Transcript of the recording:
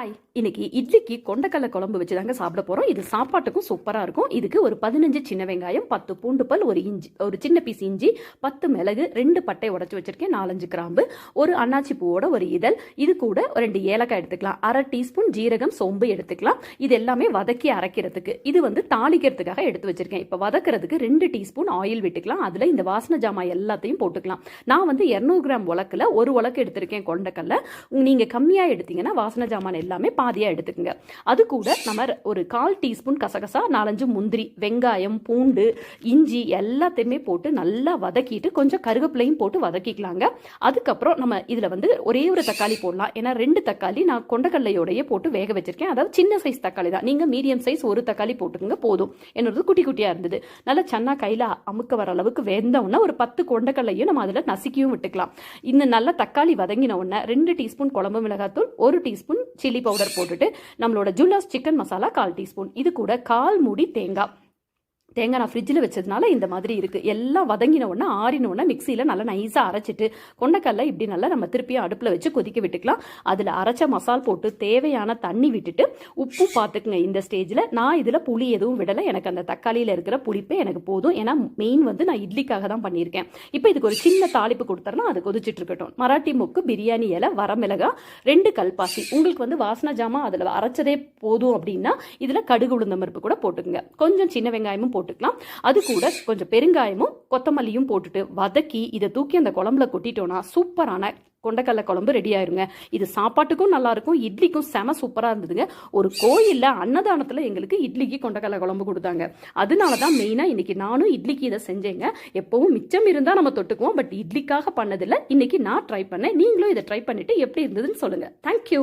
Hi இன்னைக்கு இட்லிக்கு கொண்டக்கடலை குழம்பு வச்சு தாங்க சாப்பிட போகிறோம் இது சாப்பாட்டுக்கும் சூப்பராக இருக்கும். இதுக்கு ஒரு பதினஞ்சு சின்ன வெங்காயம் பத்து பூண்டு பல் ஒரு இஞ்சி ஒரு சின்ன பீஸ் இஞ்சி பத்து மிளகு ரெண்டு பட்டை உடச்சி வச்சிருக்கேன் நாலஞ்சு கிராம்பு ஒரு அன்னாச்சி பூவோட ஒரு இதழ் இது கூட ஒரு ரெண்டு ஏலக்காய் எடுத்துக்கலாம் அரை டீஸ்பூன் ஜீரகம் சோம்பு எடுத்துக்கலாம். இது எல்லாமே வதக்கி அரைக்கிறதுக்கு. இது வந்து தாளிக்கிறதுக்காக எடுத்து வச்சிருக்கேன். இப்போ வதக்கிறதுக்கு ரெண்டு டீஸ்பூன் ஆயில் விட்டுக்கலாம். அதில் இந்த வாசனை ஜாமான் எல்லாத்தையும் போட்டுக்கலாம். நான் வந்து இரநூறு கிராம் உலக்கில் ஒரு உலக்கு எடுத்திருக்கேன் கொண்டக்கல்ல நீங்கள் கம்மியாக எடுத்தீங்கன்னா வாசனை ஜாமான் எல்லாம் எல்லாமே பாதியாக எடுத்துக்கோங்க. அது கூட நம்ம ஒரு கால் டீஸ்பூன் கசகசா நாலஞ்சு முந்திரி வெங்காயம் பூண்டு இஞ்சி எல்லாத்தையுமே போட்டு நல்லா வதக்கிட்டு கொஞ்சம் கருவேப்பிலையும் போட்டு வதக்கிக்கலாங்க. அதுக்கப்புறம் நம்ம இதில் வந்து ஒரே ஒரு தக்காளி போடலாம். ஏன்னா ரெண்டு தக்காளி நான் கொண்டக்கல்லையோடையே போட்டு வேக வச்சிருக்கேன். அதாவது சின்ன சைஸ் தக்காளி தான். நீங்கள் மீடியம் சைஸ் ஒரு தக்காளி போட்டுக்கோங்க போதும். என்னோடது குட்டி குட்டியாக இருந்தது. நல்லா சன்னா கையில் அமுக்க வர அளவுக்கு வெந்தவுடனே ஒரு பத்து கொண்டக்கல்லையும் நம்ம அதில் நசுக்கியும் விட்டுக்கலாம். இந்த நல்ல தக்காளி வதங்கின உடனே ரெண்டு டீஸ்பூன் குழம்பு மிளகாத்தூள் ஒரு டீஸ்பூன் சில்லி பவுடர் போட்டுட்டு நம்மளோட ஜுல்லாஸ் சிக்கன் மசாலா கால் டீஸ்பூன். இது கூட கால் மூடி தேங்காய். தேங்காய் நான் ஃப்ரிட்ஜில் வச்சதுனால இந்த மாதிரி இருக்குது எல்லாம் வதங்கின உடனே ஆறின உடனே மிக்சியில் நல்லா நைஸாக அரைச்சிட்டு கொண்டக்கல்ல இப்படி நல்லா நம்ம திருப்பியும் அடுப்பில் வச்சு கொதிக்க விட்டுக்கலாம். அதில் அரைச்ச மசால் போட்டு தேவையான தண்ணி விட்டுட்டு உப்பு பார்த்துக்குங்க இந்த ஸ்டேஜில் நான் இதில் புளி எதுவும் விடலை. எனக்கு அந்த தக்காளியில் இருக்கிற புளிப்பே எனக்கு போதும். ஏன்னா மெயின் வந்து நான் இட்லிக்காக தான் பண்ணியிருக்கேன். இப்போ இதுக்கு ஒரு சின்ன தாளிப்பு கொடுத்தரனா அது கொதிச்சிட்டு இருக்கட்டும். மராட்டி முக்கு பிரியாணி இலை வரமிளகா ரெண்டு கல்பாசி. உங்களுக்கு வந்து வாசனை ஜாமான் அதில் அரைச்சதே போதும் அப்படின்னா இதில் கடுகு உளுந்தம் பருப்பு கூட போட்டுக்குங்க. கொஞ்சம் சின்ன வெங்காயமும் போட்டு போட்டுக்கலாம். அது கூட கொஞ்சம் பெருங்காயமும் கொத்தமல்லியும் போட்டுட்டு வதக்கி இதை தூக்கி அந்த குழம்புல கொட்டிட்டோம்னா சூப்பரான கொண்டக்கடலை குழம்பு ரெடி ஆயிருங்க. இது சாப்பாட்டுக்கும் நல்லா இருக்கும் இட்லிக்கும் செம சூப்பராக இருந்ததுங்க. ஒரு கோயிலில் அன்னதானத்தில் எங்களுக்கு இட்லிக்கு கொண்டக்கடலை குழம்பு கொடுத்தாங்க. அதனால தான் மெயினாக இன்னைக்கு நானும் இட்லிக்கு இதை செஞ்சேங்க. எப்பவும் மிச்சம் இருந்தால் நம்ம தொட்டுக்குவோம் பட் இட்லிக்காக பண்ணதில்லை. இன்னைக்கு நான் ட்ரை பண்ணேன். நீங்களும் இதை ட்ரை பண்ணிட்டு எப்படி இருந்ததுன்னு சொல்லுங்க. தேங்க்யூ